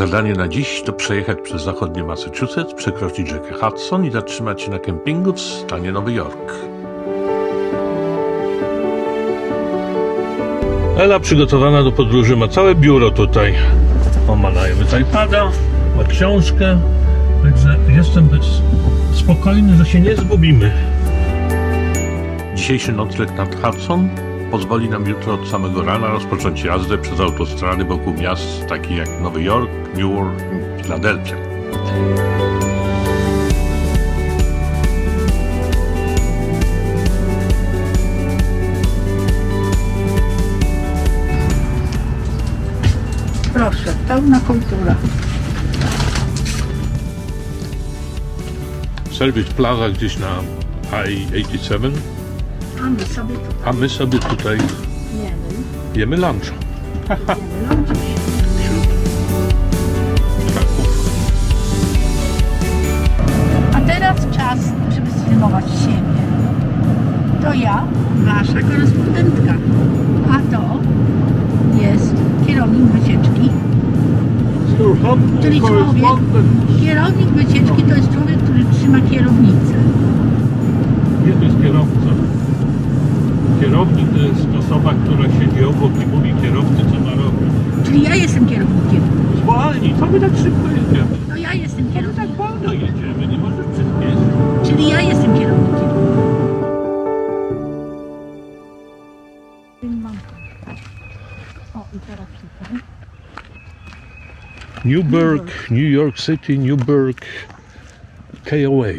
Zadanie na dziś to przejechać przez zachodnie Massachusetts, przekroczyć rzekę Hudson i zatrzymać się na kempingu w stanie Nowy Jork. Ela przygotowana do podróży ma całe biuro tutaj. O, ma nawet iPada, ma książkę, także jestem spokojny, że się nie zgubimy. Dzisiejszy nocleg nad Hudson pozwoli nam jutro od samego rana rozpocząć jazdę przez autostrady wokół miast takich jak Nowy Jork, Newark i Philadelphia. Proszę, pełna kultura. Service Plaza gdzieś na I-87, A my sobie tu a my sobie tutaj jemy. jemy lunch. Jemy lunch. Wśród Kraków. A teraz czas, żeby sfilmować siebie. To ja, wasza korespondentka. A to jest kierownik wycieczki. Czyli człowiek, kierownik wycieczki to jest człowiek, który trzyma kierownicę. Nie, to jest kierowca. Kierownik to jest osoba, która siedzi obok i mówi kierowcy, co ma robić. Czyli ja jestem kierownikiem. Zwolnij, co my tak szybko jedziemy? No ja jestem Tak kierownikiem. wolno jedziemy, nie możesz przyspieszyć. Czyli ja jestem kierownikiem. O, i teraz tutaj. Newburgh, New York City, Newburgh, KOA.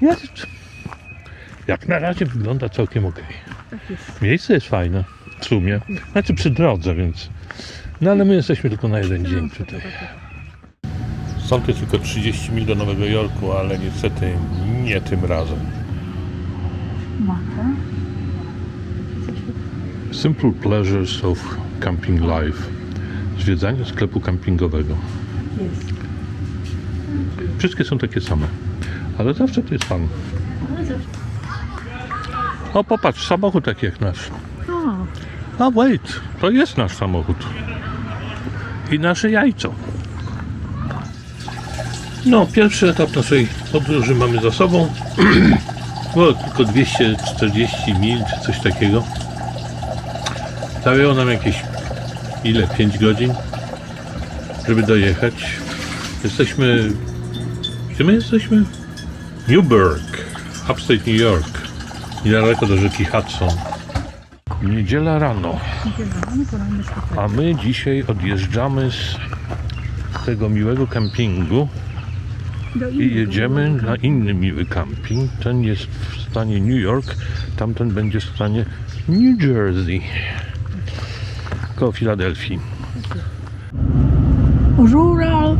Jest. Jak na razie wygląda całkiem ok. Tak jest. Miejsce jest fajne, w sumie. Znaczy przy drodze, więc. No ale my jesteśmy tylko na jeden dzień tutaj. Stąd jest tylko 30 mil do Nowego Jorku, ale niestety nie tym razem. Maka. Simple Pleasures of Camping Life. Zwiedzanie sklepu kampingowego. Jest. Wszystkie są takie same. Ale zawsze to jest fan. O, popatrz, samochód taki jak nasz. O, A wait, to jest nasz samochód. I nasze jajco. No, pierwszy etap naszej podróży mamy za sobą. Było tylko 240 mil czy coś takiego. Zajęło nam jakieś ile? 5 godzin, żeby dojechać. Jesteśmy. Gdzie my jesteśmy? Newburgh, upstate New York. Niedaleko do rzeki Hudson. Niedziela rano. A my dzisiaj odjeżdżamy z tego miłego kempingu i jedziemy na inny miły camping. Ten jest w stanie New York, tamten będzie w stanie New Jersey. Koło Filadelfii. Rural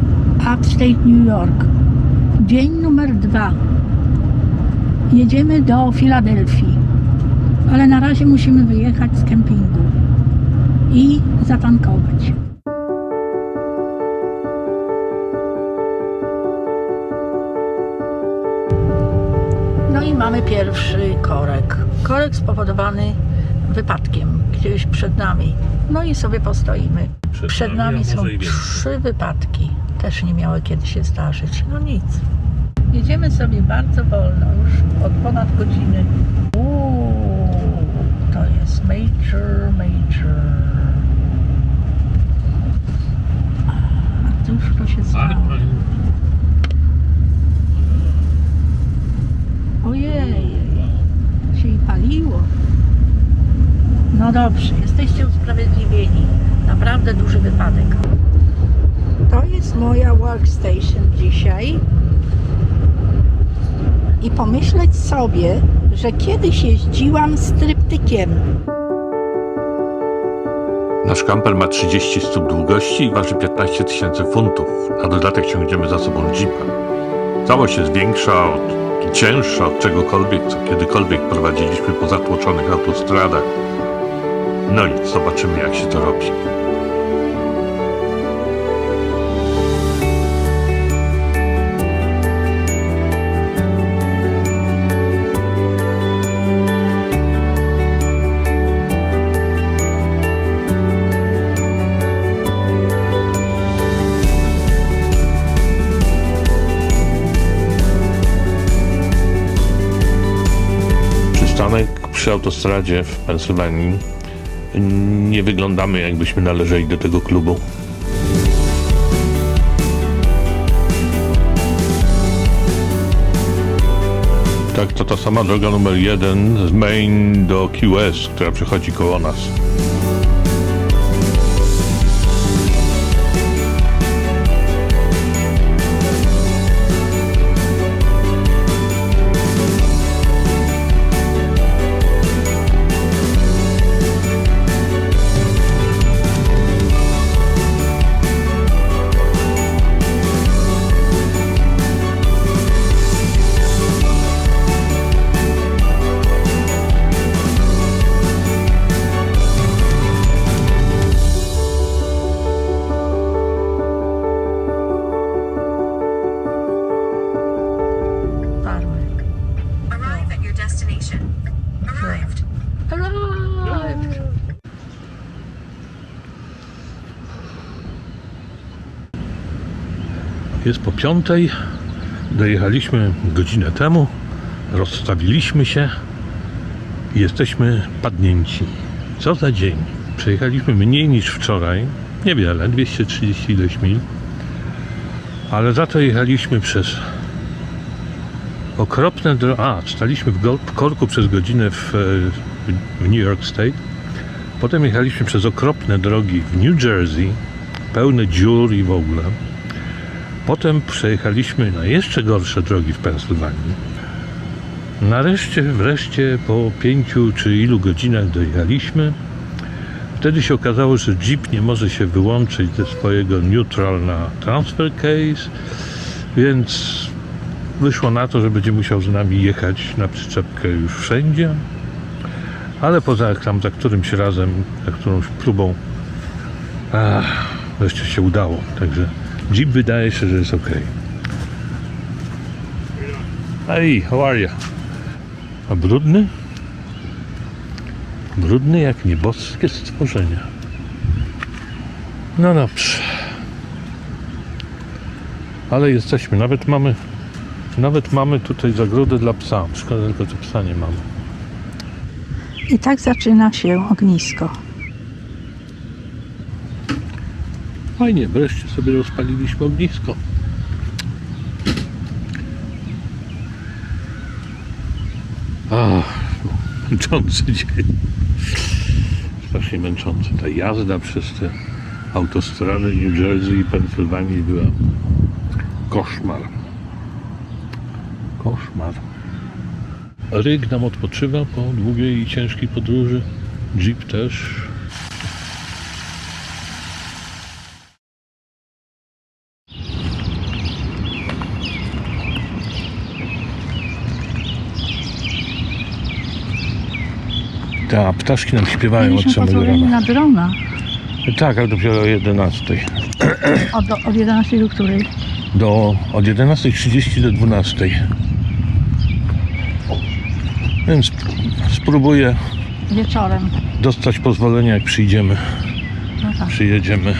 Upstate New York. Dzień numer dwa. Jedziemy do Filadelfii, ale na razie musimy wyjechać z kempingu i zatankować. No i mamy pierwszy korek. Korek spowodowany wypadkiem gdzieś przed nami. No i sobie postoimy. Przed nami są trzy wypadki. Też nie miały kiedy się zdarzyć. No nic. Jedziemy sobie bardzo wolno, już od ponad godziny. Uuu, to jest major, major. A cóż to się stało? Ojej, się i paliło. No dobrze, jesteście usprawiedliwieni. Naprawdę duży wypadek. To jest moja workstation dzisiaj. I pomyśleć sobie, że kiedyś jeździłam z tryptykiem. Nasz kamper ma 30 stóp długości i waży 15 tysięcy funtów. Na dodatek ciągniemy za sobą jeepa. Całość jest większa od cięższa od czegokolwiek, co kiedykolwiek prowadziliśmy po zatłoczonych autostradach. No i zobaczymy, jak się to robi. Przy autostradzie w Pensylwanii. Nie wyglądamy, jakbyśmy należeli do tego klubu. Tak, to ta sama droga numer jeden z Main do West, która przechodzi koło nas. Destination. Arrived. Arrived. Jest po piątej. Dojechaliśmy godzinę temu. Rozstawiliśmy się i jesteśmy padnięci. Co za dzień. Przejechaliśmy mniej niż wczoraj. Niewiele, 230 ileś mil. Ale za to jechaliśmy przez okropne drogi. A, staliśmy w, w korku przez godzinę w, e, w New York State. Potem jechaliśmy przez okropne drogi w New Jersey, pełne dziur i w ogóle. Potem przejechaliśmy na jeszcze gorsze drogi w Pensylwanii. Nareszcie, wreszcie po pięciu czy ilu godzinach dojechaliśmy. Wtedy się okazało, że Jeep nie może się wyłączyć ze swojego neutral na transfer case, więc wyszło na to, że będzie musiał z nami jechać na przyczepkę już wszędzie. Ale poza tam za którymś razem, za którąś próbą, ach, wreszcie się udało. Także Jeep wydaje się, że jest ok. Hey, how are you? A brudny? Brudny jak nieboskie stworzenia. No dobrze. Ale jesteśmy, nawet mamy nawet mamy tutaj zagrodę dla psa. Szkoda tylko, że psa nie mamy. I tak zaczyna się ognisko. Fajnie, wreszcie sobie rozpaliliśmy ognisko. Ach, męczący dzień. Strasznie męczący. Ta jazda przez te autostrady New Jersey i Pensylwanii była koszmar. Koszmar. Ryk nam odpoczywa po długiej i ciężkiej podróży. Jeep też. Tak, ptaszki nam śpiewają od samego rana. na drona. Tak, ale dopiero o 11. Od, od 11 do której? Do, od 11.30 do 12. Więc spróbuję Wieczorem. dostać pozwolenia, jak przyjdziemy, No tak. przyjedziemy.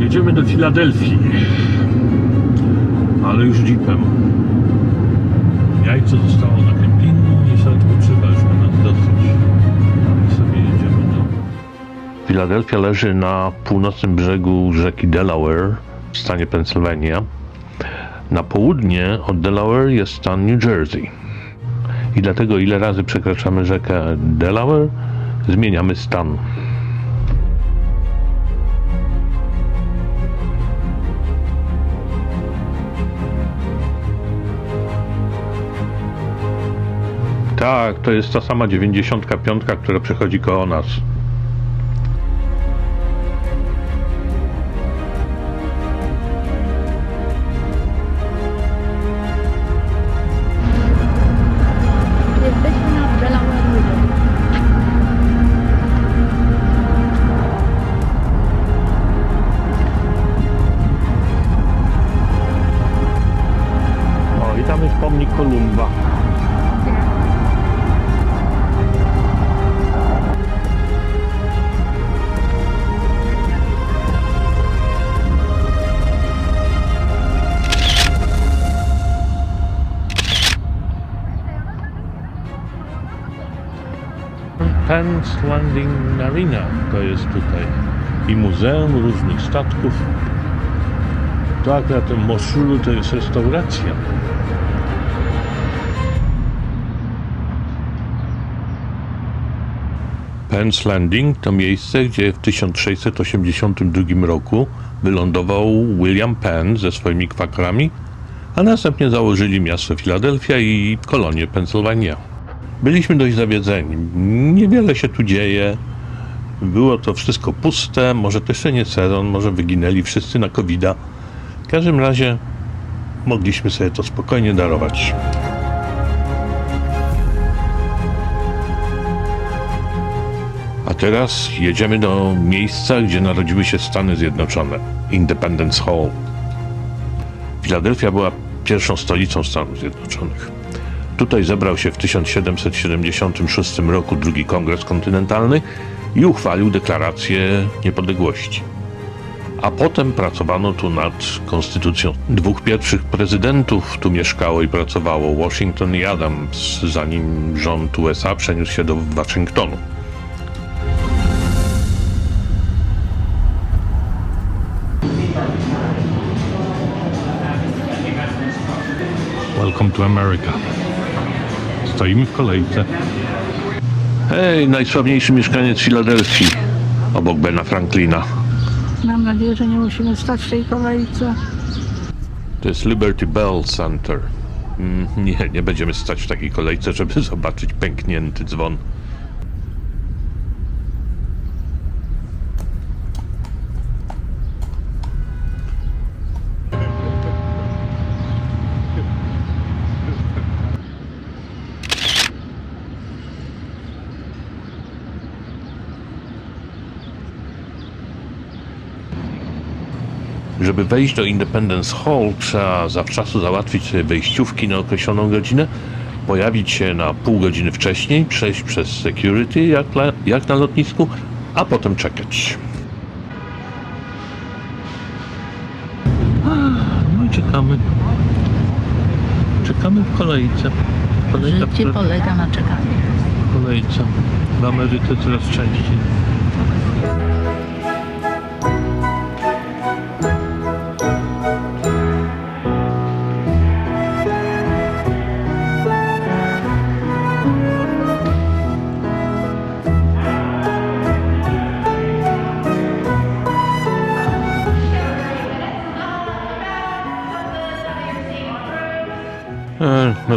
Jedziemy do Filadelfii, ale już jeepem. Jajco zostało na Filadelfia leży na północnym brzegu rzeki Delaware w stanie Pensylwania. Na południe od Delaware jest stan New Jersey. I dlatego ile razy przekraczamy rzekę Delaware, zmieniamy stan. Tak, to jest ta sama 95, która przechodzi koło nas. Penn's Landing Marina to jest tutaj i muzeum różnych statków. To akurat ten Mosulu to jest restauracja. Penn's Landing to miejsce, gdzie w 1682 roku wylądował William Penn ze swoimi kwakrami, a następnie założyli miasto Filadelfia i kolonię Pensylwania. Byliśmy dość zawiedzeni. Niewiele się tu dzieje. Było to wszystko puste, może to jeszcze nie sezon, może wyginęli wszyscy na covid -a. W każdym razie mogliśmy sobie to spokojnie darować. A teraz jedziemy do miejsca, gdzie narodziły się Stany Zjednoczone Independence Hall. Filadelfia była pierwszą stolicą Stanów Zjednoczonych. Tutaj zebrał się w 1776 roku drugi Kongres Kontynentalny i uchwalił deklarację niepodległości. A potem pracowano tu nad konstytucją. Dwóch pierwszych prezydentów tu mieszkało i pracowało, Washington i Adams, zanim rząd USA przeniósł się do Waszyngtonu. Welcome to America. Stoimy w kolejce. Hej, najsławniejszy mieszkaniec Filadelfii, obok Bena Franklina. Mam nadzieję, że nie musimy stać w tej kolejce. To jest Liberty Bell Center. Mm, Nie, nie będziemy stać w takiej kolejce, żeby zobaczyć pęknięty dzwon. Żeby wejść do Independence Hall, trzeba zawczasu załatwić sobie wejściówki na określoną godzinę, pojawić się na pół godziny wcześniej, przejść przez security jak, jak na lotnisku, a potem czekać. No i czekamy. Czekamy w kolejce. Kolejka Życie w polega na czekaniu. kolejce. W Ameryce coraz częściej.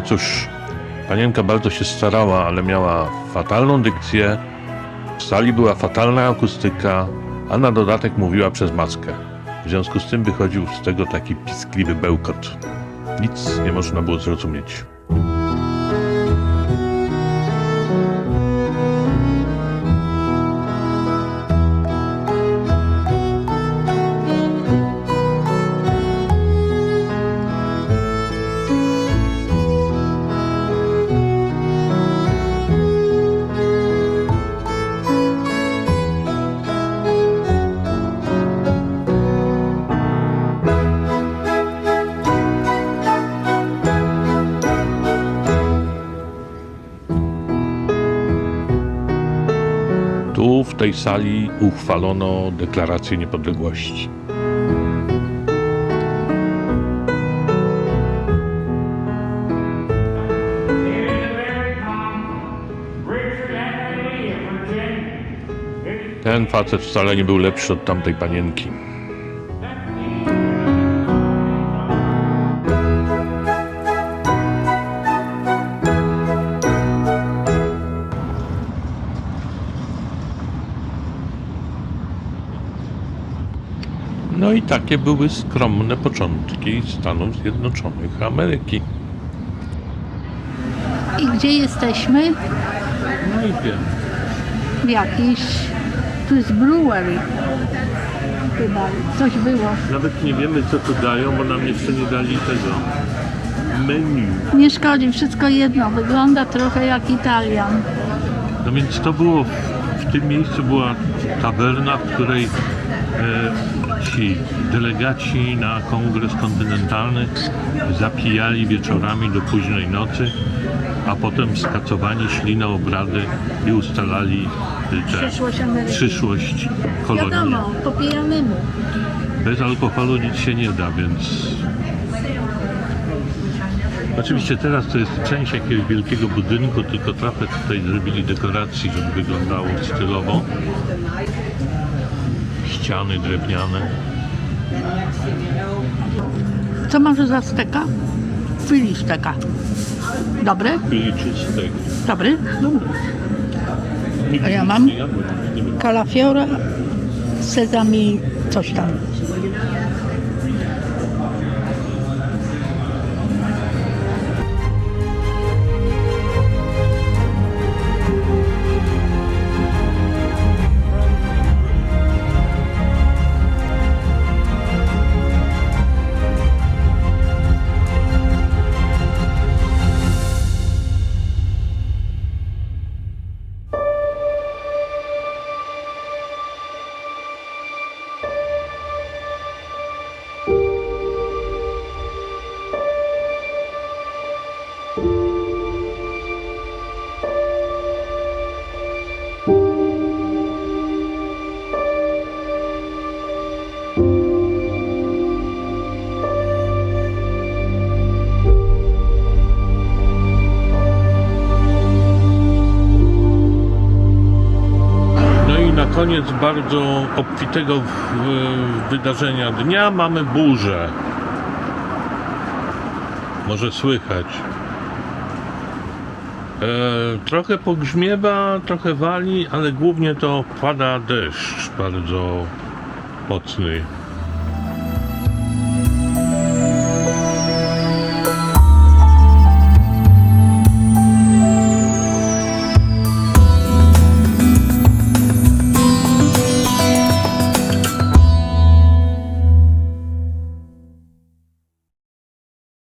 Cóż, panienka bardzo się starała, ale miała fatalną dykcję. W sali była fatalna akustyka, a na dodatek mówiła przez maskę. W związku z tym wychodził z tego taki piskliwy bełkot. Nic nie można było zrozumieć. Sali, uchwalono deklarację niepodległości. Ten facet wcale nie był lepszy od tamtej panienki. No i takie były skromne początki Stanów Zjednoczonych Ameryki. I gdzie jesteśmy? No i wiem. W jakiejś... Tu jest brewery. Chyba coś było. Nawet nie wiemy co tu dają, bo nam jeszcze nie dali tego menu. Nie szkodzi, wszystko jedno. Wygląda trochę jak Italian. No więc to było, w, tym miejscu była tawerna, w której e, ci delegaci na kongres kontynentalny zapijali wieczorami do późnej nocy, a potem skacowani szli na obrady i ustalali tę Przyszłość Ameryki. przyszłość kolonii. Wiadomo, po pijanemu. Bez alkoholu nic się nie da, więc... Oczywiście teraz to jest część jakiegoś wielkiego budynku, tylko trochę tutaj zrobili dekoracji, żeby wyglądało stylowo. Ściany drewniane. Co masz za steka? Fili steka. Dobry? Czyli czystek. Dobry? A ja mam? Kalafiora, sezami, coś tam. Koniec bardzo obfitego wydarzenia dnia mamy burzę. Może słychać. E, trochę pogrzmiewa, trochę wali, ale głównie to pada deszcz bardzo mocny.